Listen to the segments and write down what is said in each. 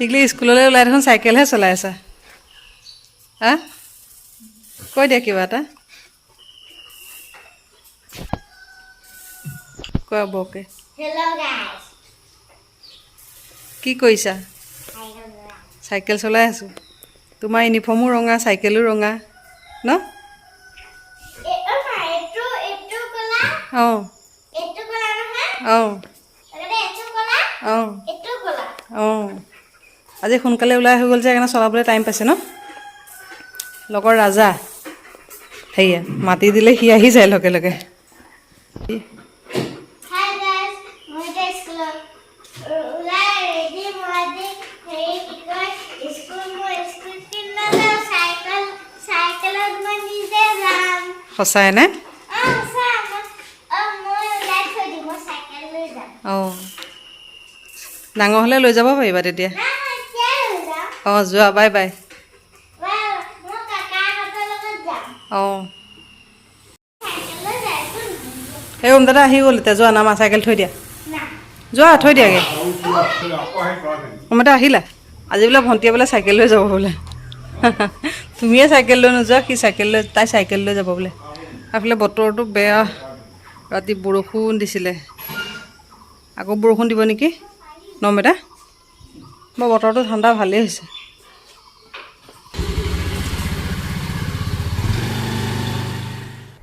টিকলি স্কুললৈ ওলাই দেখোন চাইকেলহে চলাই আছা। হা? কৈ দিয়া কিবা এটা। কোৱা বৰকৈ। কি কৰিছা? চাইকেল চলাই আছোঁ। তোমাৰ ইউনিফৰ্মো ৰঙা চাইকেলো ৰঙা ন? অঁ অঁ। অঁ। অঁ। আজি সোনকালে ওলাই হৈ গ'ল যে সেইকাৰণে চলাবলৈ টাইম পাইছে ন? লগৰ ৰাজা সেয়া মাতি দিলে সি আহি যায় লগে লগে। Hi guys, মই এতিয়া স্কুলত ওলাই ৰেডি মই আজি হেৰি কি কয় স্কুল মই স্কুল নাযাওঁ চাইকেল চাইকেলত মই নিজে যাম। সঁচাইনে অঁ সঁচা মই অঁ মই ওলাই থৈ দিম মই চাইকেল লৈ যাম। অঁ। ডাঙৰ হ'লে লৈ যাব পাৰিবা তেতিয়া। অঁ যোৱা বাই বাই অঁ এই ওম দাদা আহি গ'ল এতিয়া যোৱা নামা চাইকেল থৈ দিয়া যোৱা থৈ দিয়াগৈ সময়তে আহিলা আজি বোলে ভণ্টিয়ে বোলে চাইকেল লৈ যাব বোলে। তুমিয়ে চাইকেল লৈ নোযোৱা সি চাইকেল লৈ তাই চাইকেল লৈ যাব বোলে। এইফালে বতৰটো বেয়া। ৰাতি বৰষুণ দিছিলে। আকৌ বৰষুণ দিব নেকি? নমেদা মই বতৰটো ঠাণ্ডা ভালেই হৈছে।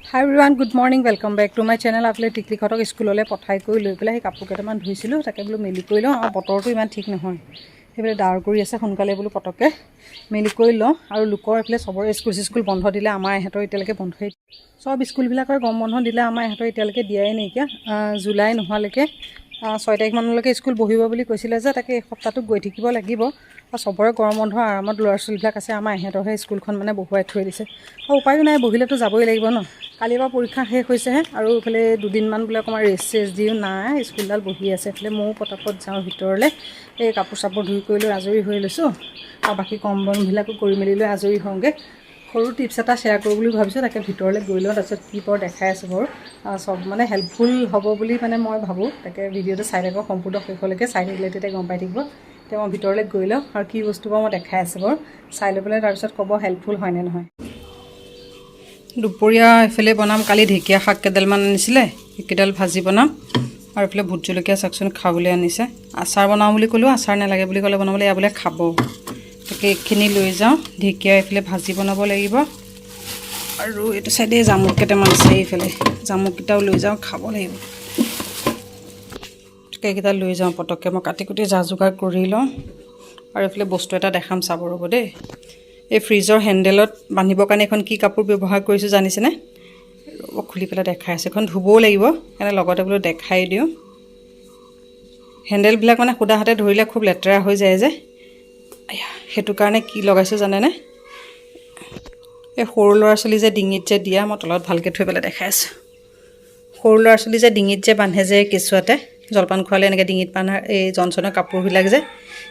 Hi everyone good morning welcome back to my channel আপোনালোকে টিকলিহঁতক স্কুললৈ পঠাই কৰি লৈ পেলাই সেই কাপোৰ কেইটামান ধুইছিলোঁ তাকে বোলো মেলি কৰি লওঁ আৰু বতৰটো ইমান ঠিক নহয়। সেইফালে ডাৱৰ কৰি আছে সোনকালে বোলো পটককৈ মেলি কৰি লওঁ আৰু লোকৰ এইফালে চবৰে স্কুল চিস্কুল বন্ধ দিলে আমাৰ ইহঁতৰ এতিয়ালৈকে বন্ধই চব স্কুলবিলাকৰ গৰম বন্ধ দিলে আমাৰ ইহঁতৰ এতিয়ালৈকে দিয়াই নাইকিয়া। জুলাই নোহোৱালৈকে ছয় তাৰিখমানলৈকে স্কুল বহিব বুলি কৈছিলে যে তাকে এই সপ্তাহটো গৈ থাকিব লাগিব। আৰু চবৰে গৰম বন্ধ আৰামত ল'ৰা ছোৱালীবিলাক আছে আমাৰ ইহঁতৰহে স্কুলখন মানে বহুৱাই থৈ দিছে। আৰু উপায়ো নাই বহিলেতো যাবই লাগিব ন? কালিৰ পৰা পৰীক্ষা শেষ হৈছেহে আৰু এইফালে দুদিনমান বোলে অকণমান ৰেষ্ট চেষ্ট দিও নাই স্কুলডাল বহি আছে। এইফালে ময়ো পটাপট যাওঁ ভিতৰলৈ। এই কাপোৰ চাপোৰ ধুই কৰি লৈ আজৰি হৈ লৈছোঁ। আৰু বাকী কম বনবিলাকো কৰি মেলি লৈ আজৰি হওঁগৈ। সৰু টিপছ এটা শ্বেয়াৰ কৰোঁ বুলি ভাবিছোঁ, তাকে ভিতৰলৈ গৈ লওঁ, তাৰপিছত কি পৰ দেখাই আছোঁ বাৰু চব মানে হেল্পফুল হ'ব বুলি মানে মই ভাবোঁ। তাকে ভিডিঅ'টো চাই থাকক সম্পূৰ্ণ শেষলৈকে, চাই থাকিলে তেতিয়া গম পাই থাকিব। এতিয়া মই ভিতৰলৈ গৈ লওঁ আৰু কি বস্তু বাৰু মই দেখাই আছোঁ বাৰু চাই লৈ পেলাই তাৰপিছত ক'ব হেল্পফুল হয়নে নহয়। দুপৰীয়া এইফালে বনাম, কালি ঢেকীয়া শাক কেইডালমান আনিছিলে সেইকেইডাল ভাজি বনাম। আৰু এইফালে ভোট জলকীয়া চাকচোন খাবলৈ আনিছে। আচাৰ বনাওঁ বুলি ক'লেও আচাৰ নালাগে বুলি ক'লে বনাবলৈ, এয়া বোলে খাব। তাকে এইখিনি লৈ যাওঁ ঢেকীয়া এইফালে ভাজি বনাব লাগিব। আৰু এইটো চাইডে জামুক কেইটামান আছে এইফালে জামুককেইটাও লৈ যাওঁ খাব লাগিব। এইকেইটা লৈ যাওঁ পটককৈ মই কাটি কুটি যা যোগাৰ কৰি লওঁ। আৰু এইফালে বস্তু এটা দেখাম চাব ৰ'ব দেই। এই ফ্ৰিজৰ হেণ্ডেলত বান্ধিবৰ কাৰণে এখন কি কাপোৰ ব্যৱহাৰ কৰিছোঁ জানিছেনে? ৰ'ব খুলি পেলাই দেখাই আছোঁ। এখন ধুবও লাগিব সেইকাৰণে লগতে বোলো দেখাই দিওঁ। হেণ্ডেলবিলাক মানে সুদা হাতে ধৰিলে খুব লেতেৰা হৈ যায় যে। সেইটো কাৰণে কি লগাইছোঁ জানেনে? এই সৰু ল'ৰা ছোৱালী যে ডিঙিত যে দিয়া মই তলত ভালকৈ থৈ পেলাই দেখাই আছোঁ। সৰু ল'ৰা ছোৱালী যে ডিঙিত যে বান্ধে যে কেঁচুৱাতে জলপান খোৱালে এনেকৈ ডিঙিত বান্ধা এই জনচনৰ কাপোৰবিলাক যে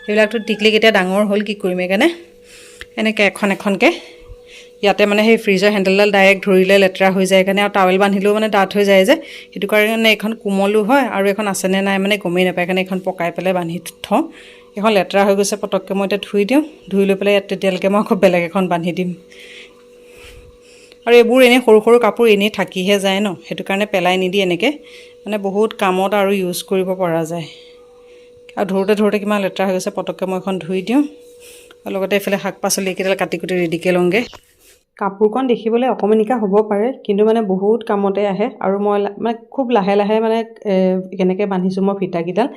সেইবিলাকতো টিকলি কেতিয়া ডাঙৰ হ'ল কি কৰিম সেইকাৰণে এনেকৈ এখন এখনকৈ। ইয়াতে মানে সেই ফ্ৰিজৰ হেণ্ডেলডাল ডাইৰেক্ট ধৰিলে লেতেৰা হৈ যায় কাৰণে আৰু টাৱেল বান্ধিলেও মানে ডাঠ হৈ যায় যে সেইটো কাৰণে এইখন কোমলো হয় আৰু এখন আছেনে নাই মানে গমেই নাপায় কাৰণে এইখন পকাই পেলাই বান্ধি থওঁ। এইখন লেতেৰা হৈ গৈছে পটককৈ মই এতিয়া ধুই দিওঁ। ধুই লৈ পেলাই ইয়াত তেতিয়ালৈকে মই আকৌ বেলেগ এখন বান্ধি দিম। আৰু এইবোৰ এনেই সৰু সৰু কাপোৰ এনেই থাকিহে যায় ন? সেইটো কাৰণে পেলাই নিদি এনেকৈ। মানে বহুত কামত আৰু ইউজ কৰিব পৰা যায়। আৰু ধৰোঁতে ধৰোঁতে কিমান লেতেৰা হৈ গৈছে পটককৈ মই এখন ধুই দিওঁ। আৰু লগতে এইফালে শাক পাচলি কেইডাল কাটি কুটি ৰেডিকৈ লওঁগৈ। কাপোৰখন দেখিবলৈ অকণমানিকা হ'ব পাৰে কিন্তু মানে বহুত কামতে আহে আৰু মই মানে খুব লাহে লাহে মানে কেনেকৈ বান্ধিছোঁ মই ফিতাকেইডাল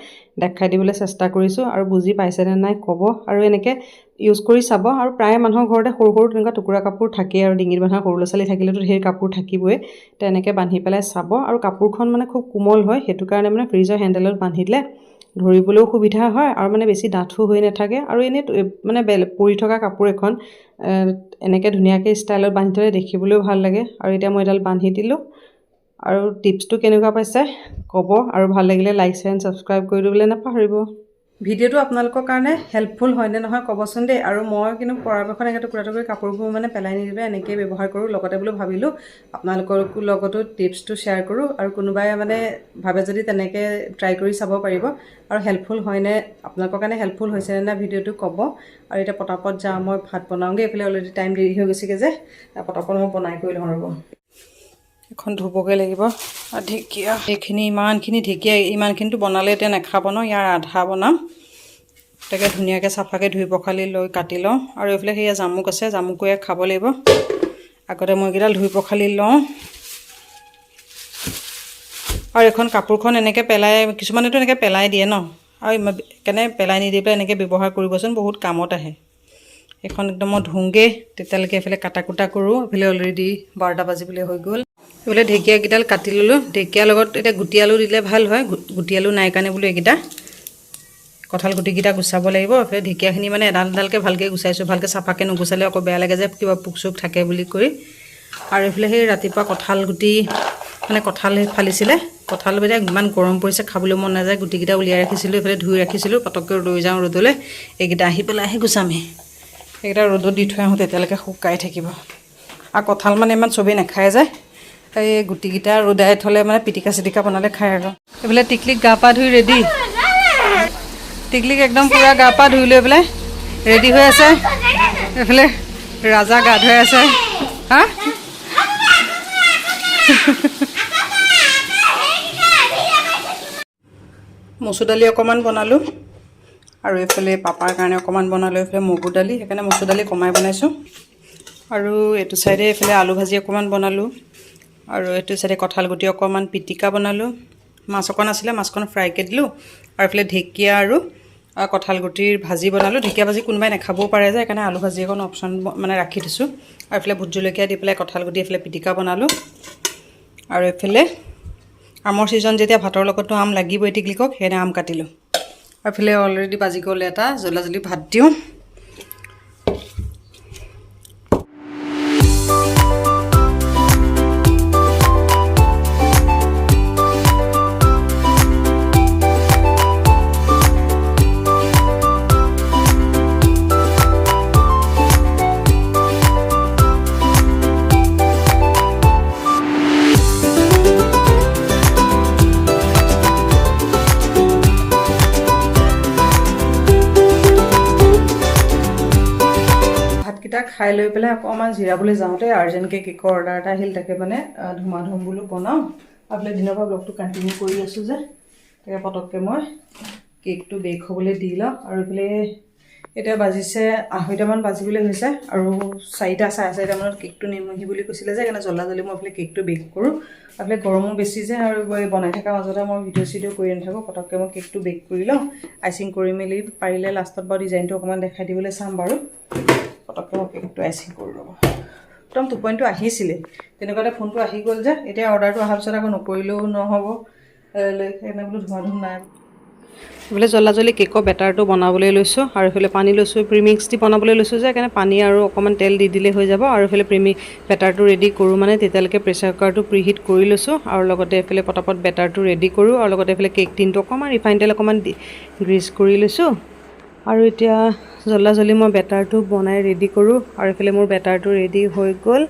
দেখাই দিবলৈ চেষ্টা কৰিছোঁ আৰু বুজি পাইছেনে নাই ক'ব আৰু এনেকৈ ইউজ কৰি চাব আৰু প্ৰায় মানুহৰ ঘৰতে সৰু সৰু তেনেকুৱা টুকুৰা কাপোৰ থাকেই আৰু ডিঙিত বন্ধা সৰু ল'ৰা ছোৱালী থাকিলেতো ধেৰ কাপোৰ থাকিবই তেনেকৈ বান্ধি পেলাই চাব আৰু কাপোৰখন মানে খুব কোমল হয় সেইটো কাৰণে মানে ফ্ৰিজৰ হেণ্ডেলত বান্ধি দিলে ধৰিবলৈও সুবিধা হয় আৰু মানে বেছি ডাঠো হৈ নাথাকে। আৰু এনেই মানে বেলেগ পৰি থকা কাপোৰ এখন এনেকৈ ধুনীয়াকৈ ষ্টাইলত বান্ধি থ'লে দেখিবলৈও ভাল লাগে। আৰু এতিয়া মই এডাল বান্ধি দিলোঁ। আৰু টিপছটো কেনেকুৱা পাইছে ক'ব আৰু ভাল লাগিলে লাইক শ্বেয়াৰ এণ্ড ছাবস্ক্ৰাইব কৰি দিবলৈ নাপাহৰিব। ভিডিঅ'টো আপোনালোকৰ কাৰণে হেল্পফুল হয়নে নহয় ক'বচোন দেই। আৰু মই কিন্তু পৰাপক্ষত এনেকৈ টুকুৰা টুকুৰি কাপোৰবোৰ মানে পেলাই নিদিলে এনেকৈয়ে ব্যৱহাৰ কৰোঁ। লগতে বোলো ভাবিলোঁ আপোনালোকৰ লগতো টিপছটো শ্বেয়াৰ কৰোঁ আৰু কোনোবাই মানে ভাবে যদি তেনেকৈ ট্ৰাই কৰি চাব পাৰিব। আৰু হেল্পফুল হয়নে আপোনালোকৰ কাৰণে হেল্পফুল হৈছেনে নাই ভিডিঅ'টো ক'ব। আৰু এতিয়া পটাপট যাওঁ মই ভাত বনাওঁগৈ এইফালে অলৰেডি টাইম দেৰি হৈ গৈছেগৈ যে পটাপট মই বনাই কৰি লওঁ ৰ'ব। এখন ধুবগৈ লাগিব। ঢেকীয়া এইখিনি ইমানখিনি ঢেকীয়া ইমানখিনিতো বনালে এতিয়া নাখাব ন ইয়াৰ আধা বনাম। তাকে ধুনীয়াকৈ চাফাকৈ ধুই পখালি লৈ কাটি লওঁ। আৰু এইফালে সেয়া জামুক আছে জামুকো খাব লাগিব। আগতে মই এইকেইডাল ধুই পখালি লওঁ। আৰু এখন কাপোৰখন এনেকৈ পেলাই কিছুমানেতো এনেকৈ পেলাই দিয়ে ন। আৰু কেনে পেলাই নিদি পেলাই এনেকৈ ব্যৱহাৰ কৰিবচোন বহুত কামত আহে। এইখন একদম মই ধুওঁগৈ তেতিয়ালৈকে এইফালে কাটা কুটা কৰোঁ। এইফালে অলৰেডি বাৰটা বাজিবলৈ হৈ গ'ল। এইফালে ঢেকীয়াকেইডাল কাটি ল'লোঁ। ঢেকীয়াৰ লগত এতিয়া গুটি আলু দিলে ভাল হয়। গুটি আলু নাই কাৰণে বোলো এইকেইটা কঁঠাল গুটিকেইটা গুচাব লাগিব। এইফালে ঢেকীয়াখিনি মানে এডাল এডালকৈ ভালকৈ গুচাইছোঁ। ভালকৈ চাফাকৈ নুগুচালে আকৌ বেয়া লাগে যে কিবা পোক চোক থাকে বুলি কৰি আৰু এইফালে সেই ৰাতিপুৱা কঁঠাল গুটি মানে কঁঠাল ফালিছিলে। কঁঠাল এতিয়া ইমান গৰম পৰিছে খাবলৈ মন নাযায়। গুটিকেইটা উলিয়াই ৰাখিছিলোঁ এইফালে ধুই ৰাখিছিলোঁ। পটককৈ লৈ যাওঁ ৰ'দলৈ। এইকেইটা আহি পেলাই আহি গুচামহি এইকেইটা ৰ'দত দি থৈ আহোঁ তেতিয়ালৈকে শুকাই থাকিব। আৰু কঁঠাল মানে ইমান চবেই নাখায় যে। এই গুটিকেইটা ৰ'দাই থ'লে মানে পিটিকা চিটিকা বনালে খায় আৰু এইফালে টিকলিক গা পা ধুই ৰেডি টিকলিক একদম পূৰা গা পা ধুই লৈ পেলাই ৰেডি হৈ আছে। এইফালে ৰাজা গা ধুৱাই আছে। হা? মচুৰ দালি অকণমান বনালোঁ। আৰু এইফালে পাপাৰ কাৰণে অকণমান বনালোঁ। এইফালে মগুৰ দালি সেইকাৰণে মচুৰ দালি কমাই বনাইছোঁ। আৰু এইটো চাইডে এইফালে আলু ভাজি অকণমান বনালোঁ। আৰু এইটো চাইডে কঁঠাল গুটি অকণমান পিটিকা বনালোঁ। মাছ অকণ আছিলে মাছখন ফ্ৰাইকৈ দিলোঁ। আৰু এইফালে ঢেকীয়া আৰু কঁঠাল গুটিৰ ভাজি বনালোঁ। ঢেকীয়া ভাজি কোনোবাই নাখাবও পাৰে যে সেইকাৰণে আলু ভাজি অকণ অপশ্যন মানে ৰাখি দিছোঁ। আৰু এইফালে ভোট জলকীয়া দি পেলাই কঁঠাল গুটি এইফালে পিটিকা বনালোঁ। আৰু এইফালে আমৰ ছিজন যেতিয়া ভাতৰ লগতো আম লাগিবই টিকলিকক সেইকাৰণে আম কাটিলোঁ। আৰু এইফালে অলৰেডি বাজি গ'ল এটা জ্বলা জ্বলি ভাত দিওঁ। ভাতকেইটা খাই লৈ পেলাই অকণমান জিৰাবলৈ যাওঁতে আৰ্জেণ্টকৈ কেকৰ অৰ্ডাৰ এটা আহিল তাকে মানে আহ, ধুমাধুম বোলো বনাওঁ। আপোনাৰ দিনৰ পৰা ব্লগটো কণ্টিনিউ কৰি আছোঁ যে। তাকে পটককৈ মই কেকটো বেক হ'বলৈ দি লওঁ। আৰু এইফালে এতিয়া বাজিছে আঢ়ৈটামান বাজিবলৈ হৈছে। আৰু চাৰিটা চাৰে চাৰিটামানত কেকটো নিমহি বুলি কৈছিলে যে সেইকাৰণে জ্বলা জ্বলি মই এইফালে কেকটো বেক কৰোঁ। এইফালে গৰমো বেছি যে আৰু এই বনাই থকাৰ মাজতে মই ভিডিঅ' চিডিঅ' কৰি নাথাকোঁ। পটককৈ মই কেকটো বেক কৰি লওঁ। আইচিং কৰি মেলি পাৰিলে লাষ্টত বাৰু ডিজাইনটো অকণমান দেখাই দিবলৈ চাম বাৰু। পটককৈ কেকটো আইচিং কৰোঁ ৰ'ব একদম টোপনিটো আহিছিলে। তেনেকুৱাতে ফোনটো আহি গ'ল যে, এতিয়া অৰ্ডাৰটো অহাৰ পিছত আকৌ নকৰিলেও নহ'ব। সেইকাৰণে বোলো ধোৱা ধুম নাই। এইফালে জ্বলা জ্বলি কেকৰ বেটাৰটো বনাবলৈ লৈছোঁ আৰু এইফালে পানী লৈছোঁ, প্ৰিমিক্স দি বনাবলৈ লৈছোঁ যে, সেইকাৰণে পানী আৰু অকণমান তেল দি দিলে হৈ যাব আৰু এইফালে প্ৰিমি, বেটাৰটো ৰেডি কৰোঁ মানে তেতিয়ালৈকে প্ৰেছাৰ কুকাৰটো প্ৰিহিট কৰি লৈছোঁ আৰু লগতে এইফালে পটাপট বেটাৰটো ৰেডি কৰোঁ আৰু লগতে এইফালে কেক টিনটো অকণমান ৰিফাইন তেল অকণমান দি গ্ৰীজ কৰি লৈছোঁ। আৰু এতিয়া জ্বলা জ্বলি মই বেটাৰটো বনাই ৰেডি কৰোঁ। আৰু এইফালে মোৰ বেটাৰটো ৰেডি হৈ গ'ল।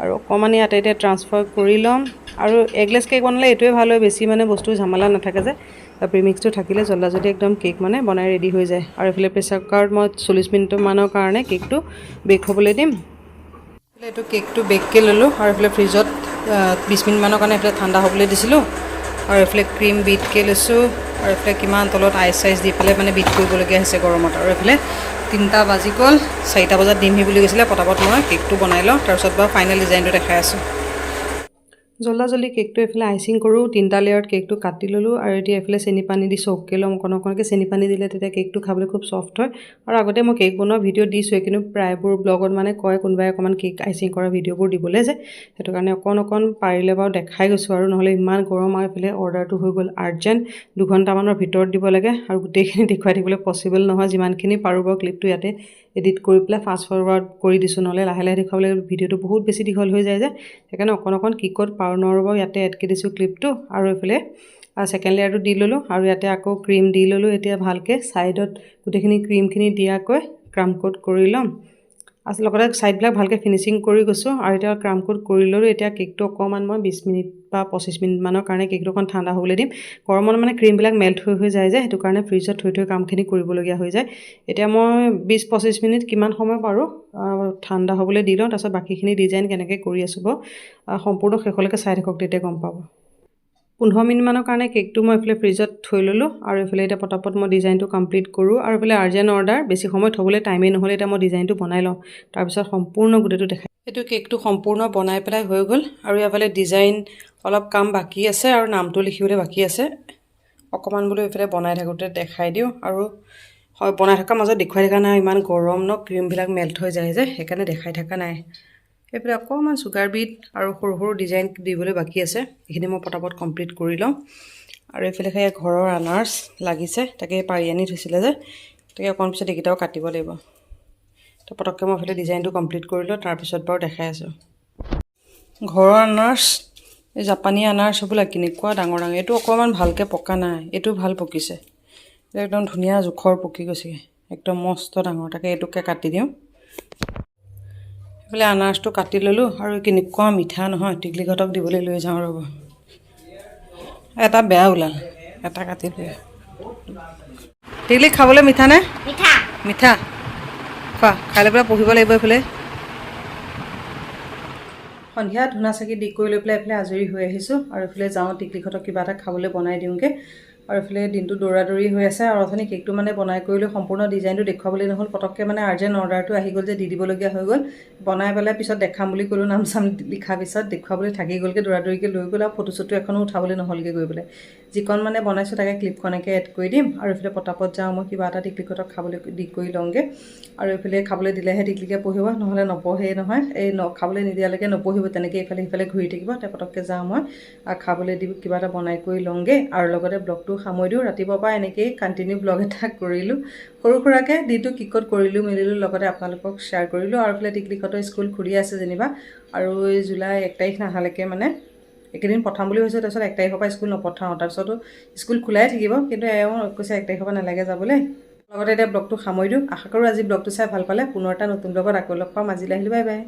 আৰু অকণমান ইয়াতে এতিয়া ট্ৰান্সফাৰ কৰি ল'ম। আৰু এগলেছ কেক বনালে এইটোৱে ভালো হয়, বেছি মানে বস্তু ঝামেলা নাথাকে যে। প্ৰিমিক্সটো থাকিলে জ্বলা যদি একদম কেক মানে বনাই ৰেডি হৈ যায়। আৰু এইফালে প্ৰেছাৰ কুকাৰত মই চল্লিছ মিনিটমানৰ কাৰণে কেকটো বেক হ'বলৈ দিম। এইফালে এইটো কেকটো বেককৈ ল'লোঁ। আৰু এইফালে ফ্ৰিজত বিছ মিনিটমানৰ কাৰণে এইফালে ঠাণ্ডা হ'বলৈ দিছিলোঁ। আৰু এইফালে ক্ৰীম বিটকৈ লৈছোঁ। আৰু এইফালে কিমান তলত আইচ চাইচ দি পেলাই মানে বিট কৰিবলগীয়া হৈছে গৰমত। আৰু এইফালে তিনিটা বাজি গ'ল, চাৰিটা বজাত দিমহি বুলি কৈছিলে, পটাপট মই কেকটো বনাই লওঁ। তাৰপিছত বাৰু ফাইনেল ডিজাইনটো দেখাই আছোঁ। জ্বলা জ্বলি কেকটো এইফালে আইচিং কৰোঁ, তিনিটা লেয়াৰত কেকটো কাটি ল'লোঁ আৰু এতিয়া এইফালে চেনি পানী দি চৌককৈ ল'ম। অকণ অকণকৈ চেনি পানী দিলে তেতিয়া কেকটো খাবলৈ খুব চফ্ট হয়। আৰু আগতে মই কেক বনোৱা ভিডিঅ' দিছোঁৱে, কিন্তু প্ৰায়বোৰ ব্লগত মানে কয় কোনোবাই অকণমান কেক আইচিং কৰা ভিডিঅ'বোৰ দিবলৈ যে, সেইটো কাৰণে অকণ অকণ পাৰিলে বাৰু দেখাই গৈছোঁ আৰু নহ'লে ইমান গৰম আৰু এইফালে অৰ্ডাৰটো হৈ গ'ল আৰ্জেণ্ট। দুঘণ্টামানৰ ভিতৰত দিব লাগে আৰু গোটেইখিনি দেখুৱাই থাকিবলৈ পচিবল নহয়, যিমানখিনি পাৰোঁ বাৰু ক্লিপটো ইয়াতে এডিট কৰি পেলাই ফাষ্ট ফৰৱাৰ্ড কৰি দিছোঁ। নহ'লে লাহে লাহে দেখুৱাবলৈ ভিডিঅ'টো বহুত বেছি দীঘল হৈ যায় যে। সেইকাৰণে অকণ অকণ কি ক'ত পাৰোঁ নোৱাৰোঁ বাৰু ইয়াতে এডকৈ দিছোঁ ক্লিপটো আৰু এইফালে ছেকেণ্ড লেয়াৰটো দি ল'লোঁ আৰু ইয়াতে আকৌ ক্ৰীম দি ল'লোঁ। এতিয়া ভালকৈ ছাইডত গোটেইখিনি ক্ৰীমখিনি দিয়াকৈ ক্ৰাম কোট কৰি ল'ম। আচলতে লগতে ছাইডবিলাক ভালকৈ ফিনিচিং কৰি গৈছোঁ। আৰু এতিয়া ক্ৰাম কোট কৰি ল'লোঁ। এতিয়া কেকটো অকণমান মই বিছ মিনিট বা পঁচিছ মিনিটমানৰ কাৰণে কেকটো অকণ ঠাণ্ডা হ'বলৈ দিম। গৰমত মানে ক্ৰীমবিলাক মেল্ট হৈ হৈ যায় যে সেইটো কাৰণে ফ্ৰিজত থৈ থৈ কামখিনি কৰিবলগীয়া হৈ যায়। এতিয়া মই বিছ পঁচিছ মিনিট কিমান সময় পাৰোঁ? ঠাণ্ডা হ'বলৈ দি লওঁ তাৰপিছত বাকীখিনি ডিজাইন কেনেকৈ কৰি আছোঁ বাৰু সম্পূৰ্ণ শেষলৈকে চাই থাকক তেতিয়া গম পাব। পোন্ধৰ মিনিটমানৰ কাৰণে কেকটো মই এইফালে ফ্ৰিজত থৈ ল'লোঁ আৰু এইফালে এতিয়া পটাপট মই ডিজাইনটো কমপ্লিট কৰোঁ আৰু এইফালে আৰ্জেণ্ট অৰ্ডাৰ বেছি সময় থ'বলৈ টাইমেই নহ'লে এতিয়া মই ডিজাইনটো বনাই লওঁ। তাৰপিছত সম্পূৰ্ণ গোটেইটো দেখাই এইটো কেকটো সম্পূৰ্ণ বনাই পেলাই হৈ গ'ল আৰু এইফালে ডিজাইন অলপ কাম বাকী আছে আৰু নামটো লিখিবলৈ বাকী আছে। অকণমান বোলো এইফালে বনাই থাকোঁতে দেখাই দিওঁ আৰু হয় বনাই থকাৰ মাজত দেখুৱাই থকা নাই ইমান গৰম ন ক্ৰীমবিলাক মেল্ট হৈ যায় যে সেইকাৰণে দেখাই থকা নাই। এইফালে অকণমান চুগাৰ বিট আৰু সৰু সৰু ডিজাইন দিবলৈ বাকী আছে এইখিনি মই পটাপট কমপ্লিট কৰি লওঁ। আৰু এইফালে সেই ঘৰৰ আনাৰ্ছ লাগিছে তাকে পাৰি আনি থৈছিলে যে তাকে অকণ পিছত এইকেইটাও কাটিব লাগিব। তো পটককৈ মই এইফালে ডিজাইনটো কমপ্লিট কৰি লওঁ তাৰপিছত বাৰু দেখাই আছোঁ। ঘৰৰ আনাৰ্ছ এই জাপানী আনাৰ্ছ হ'বলা কেনেকুৱা ডাঙৰ ডাঙৰ। এইটো অকণমান ভালকৈ পকা নাই এইটো ভাল পকিছে। এইটো একদম ধুনীয়া জোখৰ পকি গৈছেগৈ একদম মস্ত ডাঙৰ তাকে এইটোকে কাটি দিওঁ। এইফালে আনাৰসটো কাটি ল'লোঁ আৰু কেনেকুৱা মিঠা নহয় টিকলিঘটক দিবলৈ লৈ যাওঁ ৰ'ব। এটা বেয়া ওলাল এটা কাটি লৈ টিকলি খাবলৈ মিঠা নে মিঠা। মিঠা। খোৱা খাই লৈ পেলাই পঢ়িব লাগিব এইফালে। সন্ধিয়া ধূনা চাকি দি কৰি লৈ পেলাই এইফালে আজৰি হৈ আহিছোঁ। আৰু এইফালে যাওঁ টিকলিহঁতক কিবা এটা খাবলৈ বনাই দিওঁগৈ। আৰু এইফালে দিনটো দৌৰা দৌৰি হৈ আছে আৰু অথনি কেকটো মানে বনাই কৰি লৈ সম্পূৰ্ণ ডিজাইনটো দেখুৱাবলৈ নহ'ল পটককৈ মানে আৰ্জেণ্ট অৰ্ডাৰটো আহি গ'ল যে দি দিবলগীয়া হৈ গ'ল। বনাই পেলাই পিছত দেখাম বুলি ক'লোঁ নাম চাম লিখা পিছত দেখুৱাবলৈ থাকি গ'লগৈ দৌৰা দৌৰিকৈ লৈ গ'ল আৰু ফটো চটো এখনো উঠাবলৈ নহ'লগৈ গৈ পেলাই। যিকণ মানে বনাইছোঁ তাকে ক্লিপখনকে এড কৰি দিম আৰু এইফালে পটাপট যাওঁ মই কিবা এটা টিকলিকতক খাবলৈ দি কৰি লওঁগৈ। আৰু এইফালে খাবলৈ দিলেহে টিকলিকে পঢ়িব নহ'লে নপঢ়েই নহয়। এই ন খাবলৈ নিদিয়ালৈকে নপঢ়িব তেনেকৈ ইফালে সিফালে ঘূৰি থাকিব তাই পটককৈ যাওঁ মই। খাবলৈ দি কিবা এটা বনাই কৰি লওঁগৈ আৰু লগতে ব্লগটো সামৰি দিওঁ। ৰাতিপুৱাৰ পৰা এনেকৈয়ে কণ্টিনিউ ব্লগ এটা কৰিলোঁ। সৰু সুৰাকৈ দিনটো কিকত কৰিলোঁ মেলিলোঁ লগতে আপোনালোকক শ্বেয়াৰ কৰিলোঁ। আৰু এইফালে টিকলিকতৰ স্কুল খুলি আছে যেনিবা। আৰু এই জুলাই এক তাৰিখ নাহালৈকে মানে এইকেইদিন পঠাম বুলি ভাবিছোঁ তাৰপিছত এক তাৰিখৰ পৰা স্কুল নপঠাওঁ। তাৰপিছতো স্কুল খোলাই থাকিব কিন্তু এওঁ কৈছে এক তাৰিখৰ পৰা নালাগে যাবলৈ। লগতে এতিয়া ব্লগটো সামৰি দিওঁ। আশা কৰোঁ আজি ব্লগটো চাই ভাল পালে। পুনৰ এটা নতুন ব্লগত আকৌ লগ পাম। আজিলৈ আহিলোঁ বাই বাই।